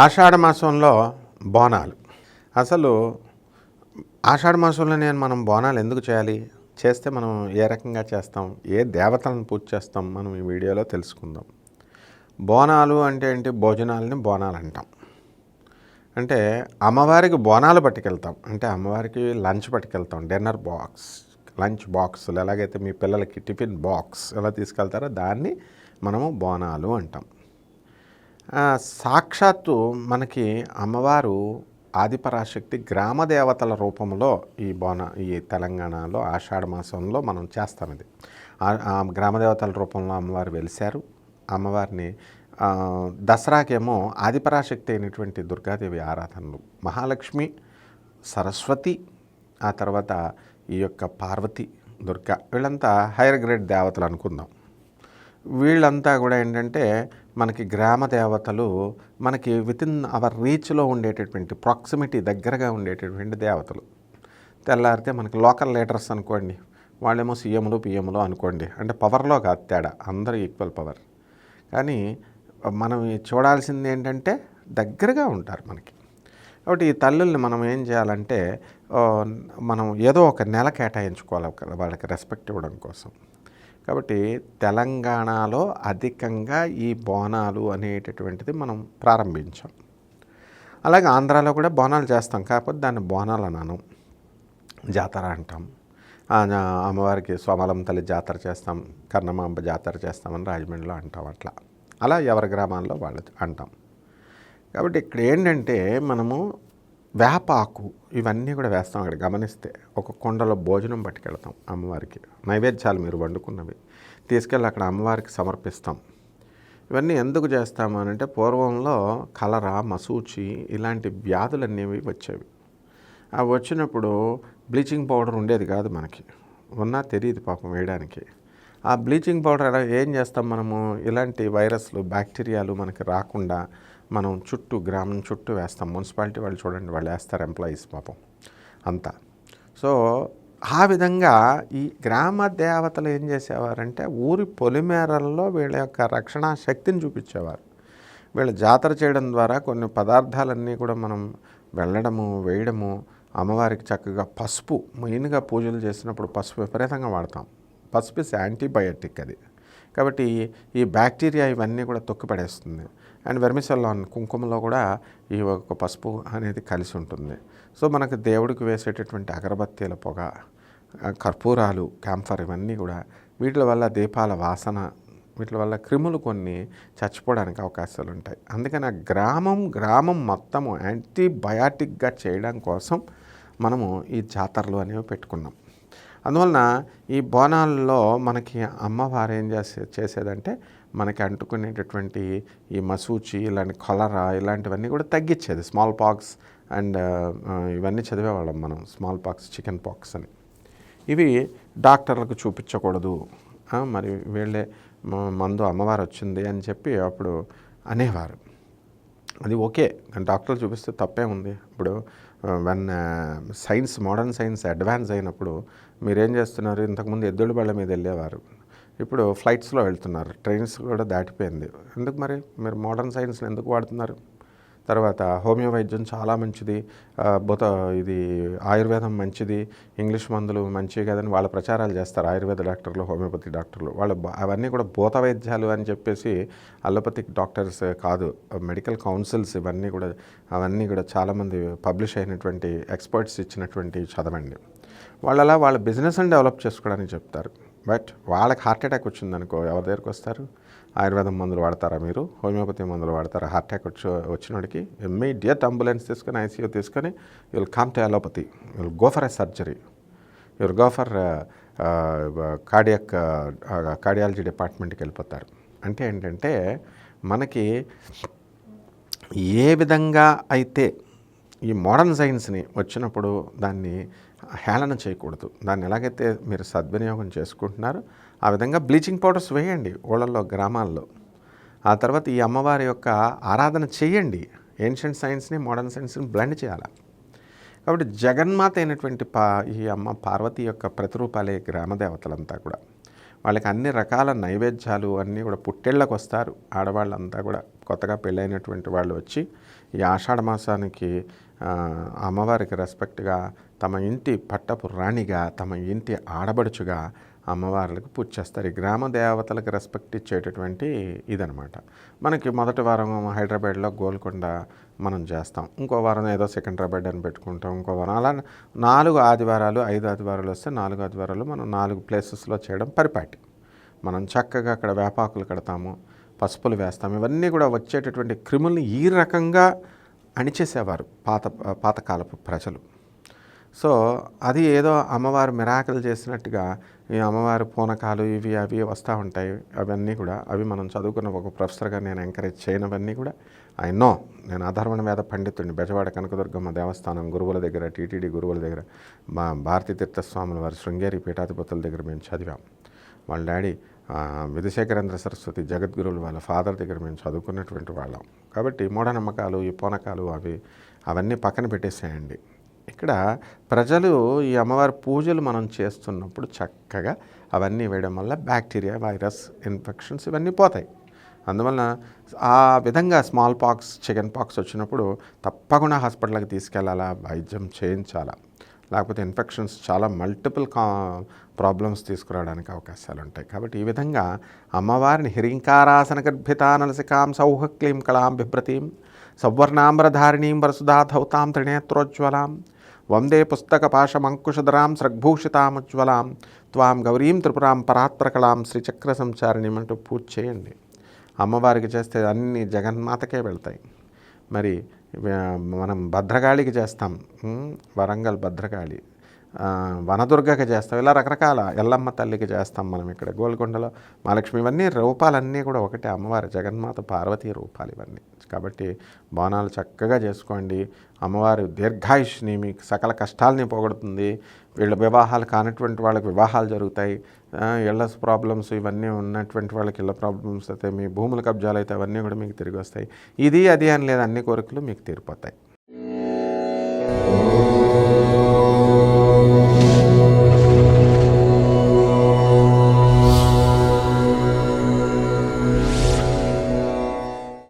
ఆషాఢ మాసంలో బోనాలు. అసలు ఆషాఢ మాసంలో నేను మనం బోనాలు ఎందుకు చేయాలి? చేస్తే మనం ఏ రకంగా చేస్తాం? ఏ దేవతలను పూజ చేస్తాం? మనం ఈ వీడియోలో తెలుసుకుందాం. బోనాలు అంటే ఏంటి? భోజనాలని బోనాలు అంటాం. అంటే అమ్మవారికి బోనాలు పట్టుకెళ్తాం. అంటే అమ్మవారికి లంచ్ పట్టుకెళ్తాం. డిన్నర్ బాక్స్ లంచ్ బాక్సులు ఎలాగైతే మీ పిల్లలకి టిఫిన్ బాక్స్ ఎలా తీసుకెళ్తారో దాన్ని మనము బోనాలు అంటాం. సాక్షాత్తు మనకి అమ్మవారు ఆదిపరాశక్తి గ్రామ దేవతల రూపంలో ఈ బోన ఈ తెలంగాణలో ఆషాఢ మాసంలో మనం చేస్తాం ఇది. గ్రామదేవతల గ్రామ దేవతల రూపంలో అమ్మవారు వెలిశారు. అమ్మవారిని దసరాకేమో ఆదిపరాశక్తి అయినటువంటి దుర్గాదేవి ఆరాధనలు మహాలక్ష్మి సరస్వతి ఆ తర్వాత ఈ యొక్క పార్వతి దుర్గా వీళ్ళంతా హైయర్ గ్రేడ్ దేవతలు అనుకుందాం. వీళ్ళంతా కూడా ఏంటంటే మనకి గ్రామ దేవతలు మనకి వితిన్ అవర్ రీచ్లో ఉండేటటువంటి ప్రాక్సిమిటీ దగ్గరగా ఉండేటటువంటి దేవతలు. తెల్లారితే మనకి లోకల్ లీడర్స్ అనుకోండి వాళ్ళేమో సీఎంలు పిఎంలు అనుకోండి. అంటే పవర్లో కాదు తేడా అందరూ ఈక్వల్ పవర్ కానీ మనం చూడాల్సింది ఏంటంటే దగ్గరగా ఉంటారు మనకి. కాబట్టి ఈ తల్లుల్ని మనం ఏం చేయాలంటే మనం ఏదో ఒక నెల కేటాయించుకోవాలి వాళ్ళకి రెస్పెక్ట్ ఇవ్వడం కోసం. కాబట్టి తెలంగాణలో అధికంగా ఈ బోనాలు అనేటటువంటిది మనం ప్రారంభించాం. అలాగే ఆంధ్రాలో కూడా బోనాలు చేస్తాం. కాకపోతే దాన్ని బోనాలు అన్నాను జాతర అంటాం. ఆ, అమ్మవారికి సోమలం తల్లి జాతర చేస్తాం. కర్ణమాంబ జాతర చేస్తామని రాజమండ్రిలో అంటాం అట్లా. అలా ఎవరి గ్రామాల్లో వాళ్ళు అంటాం. కాబట్టి ఇక్కడ ఏంటంటే మనము వేపాకు ఇవన్నీ కూడా వేస్తాం అక్కడ. గమనిస్తే ఒక కొండలో భోజనం పట్టుకెళ్తాం అమ్మవారికి. నైవేద్యాలు మీరు వండుకున్నవి. తీసుకెళ్ళి అక్కడ అమ్మవారికి సమర్పిస్తాం. ఇవన్నీ ఎందుకు చేస్తాము అని అంటే పూర్వంలో కలరా మసూచి ఇలాంటి వ్యాధులు అనేవి వచ్చేవి. అవి వచ్చినప్పుడు బ్లీచింగ్ పౌడర్ ఉండేది కాదు మనకి. ఉన్నా తెలియదు పాపం వేయడానికి. ఆ బ్లీచింగ్ పౌడర్ ఎలా ఏం చేస్తాం మనము? ఇలాంటి వైరస్లు బ్యాక్టీరియాలు మనకి రాకుండా మనం చుట్టూ గ్రామం చుట్టూ వేస్తాం. మున్సిపాలిటీ వాళ్ళు చూడండి వాళ్ళు వేస్తారు ఎంప్లాయీస్ పాపం అంతా. సో ఆ విధంగా ఈ గ్రామ దేవతలు ఏం చేసేవారంటే ఊరి పొలిమేరల్లో వీళ్ళ యొక్క రక్షణ శక్తిని చూపించేవారు. వీళ్ళ జాతర చేయడం ద్వారా కొన్ని పదార్థాలన్నీ కూడా మనం వెళ్ళడము వేయడము అమ్మవారికి చక్కగా పసుపు మెయిన్గా పూజలు చేసినప్పుడు పసుపు విపరీతంగా వాడతాం. పసుపు యాంటీబయాటిక్ అది. కాబట్టి ఈ బ్యాక్టీరియా ఇవన్నీ కూడా తొక్కిపడేస్తుంది. అండ్ వెర్మిసెల్లాన్ కుంకుమలో కూడా ఈ ఒక పసుపు అనేది కలిసి ఉంటుంది. సో మనకు దేవుడికి వేసేటటువంటి అగరబత్తీల పొగ కర్పూరాలు క్యాంఫర్ ఇవన్నీ కూడా వీటి వల్ల దీపాల వాసన వీటి వల్ల క్రిములు కొన్ని చచ్చిపోవడానికి అవకాశాలు ఉంటాయి. అందుకని ఆ గ్రామం గ్రామం మొత్తము యాంటీబయాటిక్గా చేయడం కోసం మనము ఈ జాతరలు అనేవి పెట్టుకున్నాం. అందువలన ఈ బోనాల్లో మనకి అమ్మవారు ఏం చేసే చేసేదంటే మనకి అంటుకునేటటువంటి ఈ మసూచి ఇలాంటి కొలరా ఇలాంటివన్నీ కూడా తగ్గించేది స్మాల్ పాక్స్ అండ్ ఇవన్నీ చదివేవాళ్ళం మనం. స్మాల్ పాక్స్ చికెన్ పాక్స్ అని. ఇవి డాక్టర్లకు చూపించకూడదు. మరి వీళ్ళే మందు అమ్మవారు వచ్చింది అని చెప్పి అప్పుడు అనేవారు. అది ఓకే. కానీ డాక్టర్లు చూపిస్తే తప్పే ఉంది. ఇప్పుడు when science modern science advance అయినప్పుడు మీరేం చేస్తున్నారు? ఇంతకుముందు ఎద్దుల బళ్ళ మీద వెళ్ళేవారు. ఇప్పుడు ఫ్లైట్స్లో వెళ్తున్నారు. ట్రైన్స్ కూడా దాటిపోయింది. ఎందుకు మరి? మీరు మోడర్న్ సైన్స్ని ఎందుకు వాడుతున్నారు? తర్వాత హోమియో వైద్యం చాలా మంచిది. ఆ, బుత ఇది ఆయుర్వేదం మంచిది. ఇంగ్లీష్ మందులు మంచివి కదని వాళ్ళ ప్రచారాలు చేస్తారు. ఆయుర్వేద డాక్టర్లు హోమియోపతి డాక్టర్లు. వాళ్ళ అవన్నీ కూడా భూత వైద్యాలు అని చెప్పేసి అలోపతిక్ డాక్టర్స్ కాదు మెడికల్ కౌన్సిల్స్ ఇవన్నీ కూడా అవన్నీ కూడా చాలామంది పబ్లిష్ అయినటువంటి ఎక్స్పర్ట్స్ ఇచ్చినటువంటి చదవండి. వాళ్ళు అలా వాళ్ళ బిజినెస్ని డెవలప్ చేసుకోవడానికి చెప్తారు. బట్ వాళ్ళకి హార్ట్ అటాక్ వచ్చిందనుకో ఎవరి దగ్గరికి వస్తారు? ఆయుర్వేదం మందులు వాడతారా మీరు? హోమియోపతి మందులు వాడతారా? హార్ట్ అటాక్ వచ్చి వచ్చినోడికి ఇమ్మీడియట్ అంబులెన్స్ తీసుకొని ఐసీయూ తీసుకొని will come to allopathy will go for a surgery will go for cardiac cardiology డిపార్ట్మెంట్కి వెళ్ళిపోతారు. అంటే ఏంటంటే మనకి ఏ విధంగా అయితే ఈ మోడర్న్ సైన్స్ని వచ్చినప్పుడు దాన్ని హేళన చేయకూడదు. దాన్ని ఎలాగైతే మీరు సద్వినియోగం చేసుకుంటున్నారో ఆ విధంగా బ్లీచింగ్ పౌడర్స్ వేయండి ఊళ్ళల్లో గ్రామాల్లో. ఆ తర్వాత ఈ అమ్మవారి యొక్క ఆరాధన చేయండి. ఏన్షియంట్ సైన్స్ని మోడర్న్ సైన్స్ని బ్లెండ్ చేయాలి? కాబట్టి జగన్మాత అయినటువంటి పా ఈ అమ్మ పార్వతి యొక్క ప్రతిరూపాలే గ్రామ దేవతలంతా కూడా. వాళ్ళకి అన్ని రకాల నైవేద్యాలు అన్నీ కూడా పుట్టేళ్ళకు వస్తారు. ఆడవాళ్ళంతా కూడా కొత్తగా పెళ్ళైనటువంటి వాళ్ళు వచ్చి ఈ ఆషాఢ మాసానికి అమ్మవారికి రెస్పెక్ట్గా తమ ఇంటి పట్టపు రాణిగా తమ ఇంటి ఆడబడుచుగా అమ్మవార్లకు పూజ చేస్తారు. ఈ గ్రామ దేవతలకు రెస్పెక్ట్ ఇచ్చేటటువంటి ఇదనమాట మనకి మొదటి వారం హైదరాబాద్లో గోల్కొండ మనం చేస్తాం. ఇంకో వారం ఏదో సికింద్రాబాద్ అని పెట్టుకుంటాం. ఇంకో వారం అలా నాలుగు ఆదివారాలు ఐదు ఆదివారాలు వస్తే నాలుగు ఆదివారాలు మనం నాలుగు ప్లేసెస్లో చేయడం పరిపాటి. మనం చక్కగా అక్కడ వేపాకులు కడతాము పసుపులు వేస్తాము. ఇవన్నీ కూడా వచ్చేటటువంటి క్రిముల్ని ఈ రకంగా అణిచేసేవారు పాత పాతకాలపు ప్రజలు. సో అది ఏదో అమ్మవారు మిరాకలు చేసినట్టుగా ఈ అమ్మవారి పూనకాలు ఇవి అవి వస్తూ ఉంటాయి. అవన్నీ కూడా అవి మనం చదువుకున్న ఒక ప్రొఫెసర్గా నేను ఎంకరేజ్ చేయనవన్నీ కూడా ఐ నో నేను అధర్వణ వేద పండితుడిని బెజవాడ కనకదుర్గమ్మ దేవస్థానం గురువుల దగ్గర టీటీడీ గురువుల దగ్గర మా భారతీ తీర్థస్వాముల వారి శృంగేరి పీఠాధిపతుల దగ్గర మేము చదివాం. వాళ్ళ డాడీ విధుశేఖరేంద్ర సరస్వతి జగద్గురువులు వాళ్ళ ఫాదర్ దగ్గర మేము చదువుకున్నటువంటి వాళ్ళం. కాబట్టి మూఢనమ్మకాలు ఈ పూనకాలు అవి అవన్నీ పక్కన పెట్టేసేయండి. ఇక్కడ ప్రజలు ఈ అమ్మవారి పూజలు మనం చేస్తున్నప్పుడు చక్కగా అవన్నీ వేయడం వల్ల బ్యాక్టీరియా వైరస్ ఇన్ఫెక్షన్స్ ఇవన్నీ పోతాయి. అందువలన ఆ విధంగా స్మాల్ పాక్స్ చికెన్ పాక్స్ వచ్చినప్పుడు తప్పకుండా హాస్పిటల్కి తీసుకెళ్ళాలా వైద్యం చేయించాలా? లేకపోతే ఇన్ఫెక్షన్స్ చాలా మల్టిపుల్ కా ప్రాబ్లమ్స్ తీసుకురావడానికి అవకాశాలు ఉంటాయి. కాబట్టి ఈ విధంగా అమ్మవారిని హిరింకారాసన గర్భితానలసికాం సౌహ క్లీం కళాం బిభ్రతీం సౌవర్ణాంబరధారిణీం వరసుధాధౌతాం త్రినేత్రోజ్వలాం వందే పుస్తక పాశమంకుశధరాం స్రగ్భూషితాముజ్వలాం. త్వాం గౌరీం త్రిపురాం పరాత్పరకళాం శ్రీచక్ర సంచారిణి అంటూ పూజ చేయండి. అమ్మవారికి చేస్తే అన్ని జగన్మాతకే వెళ్తాయి. మరి మనం భద్రకాళికి చేస్తాం. వరంగల్ భద్రకాళి. వనదుర్గకి చేస్తాం. ఇలా రకరకాల ఎల్లమ్మ తల్లికి చేస్తాం మనం ఇక్కడ గోల్కొండలో. మహాలక్ష్మి ఇవన్నీ రూపాలన్నీ కూడా ఒకటే అమ్మవారి జగన్మాత పార్వతీ రూపాలు ఇవన్నీ. కాబట్టి బోనాలు చక్కగా చేసుకోండి. అమ్మవారి దీర్ఘాయుష్ని మీకు సకల కష్టాలని పోగొడుతుంది. వీళ్ళ వివాహాలు కానటువంటి వాళ్ళకి వివాహాలు జరుగుతాయి. ఇళ్ళ ప్రాబ్లమ్స్ ఇవన్నీ ఉన్నటువంటి వాళ్ళకి ఇళ్ళ ప్రాబ్లమ్స్ అయితే మీ భూముల కబ్జాలు అయితే అవన్నీ కూడా మీకు తిరిగి వస్తాయి. ఇది అది అని లేదా అన్ని కోరికలు మీకు తీరిపోతాయి.